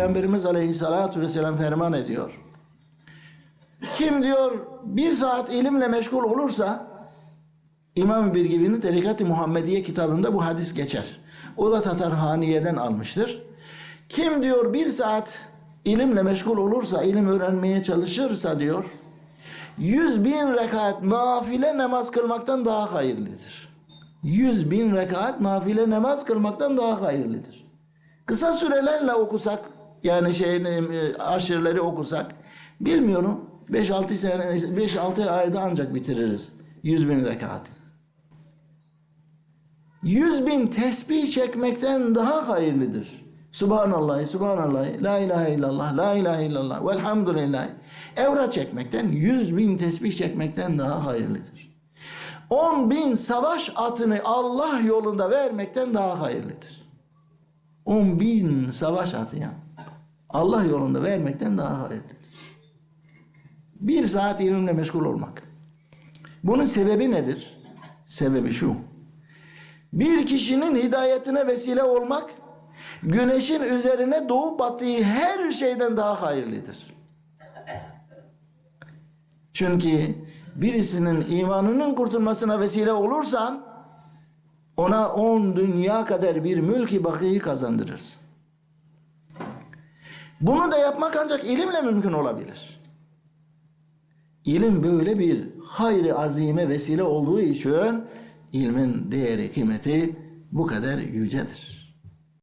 Peygamberimiz Aleyhisselatü Vesselam ferman ediyor. Kim diyor bir saat ilimle meşgul olursa İmam-ı Birgibi'nin Tarikat-ı Muhammediye kitabında bu hadis geçer. O da Tatarhaniye'den almıştır. Kim diyor bir saat ilimle meşgul olursa, ilim öğrenmeye çalışırsa diyor, yüz bin rekat nafile namaz kılmaktan daha hayırlıdır. Yüz bin rekat nafile namaz kılmaktan daha hayırlıdır. Kısa sürelerle okusak, yani şeyini, e, aşırıları okusak, bilmiyorum 5-6 sene, 5-6 ayda ancak bitiririz. Yüz bin rekat. Yüz bin tesbih çekmekten daha hayırlıdır. Subhanallah, Subhanallah, La ilahe illallah, La ilahe illallah, Velhamdülillah. Evra çekmekten, yüz bin tesbih çekmekten daha hayırlıdır. On bin savaş atını Allah yolunda vermekten daha hayırlıdır. On bin savaş atı ya. Allah yolunda vermekten daha hayırlıdır. Bir saat ilimle meşgul olmak. Bunun sebebi nedir? Sebebi şu. Bir kişinin hidayetine vesile olmak, güneşin üzerine doğup battığı her şeyden daha hayırlıdır. Çünkü birisinin imanının kurtulmasına vesile olursan, ona on dünya kadar bir mülki bakiyi kazandırırsın. Bunu da yapmak ancak ilimle mümkün olabilir. İlim böyle bir hayri azime vesile olduğu için ilmin değeri, kıymeti bu kadar yücedir.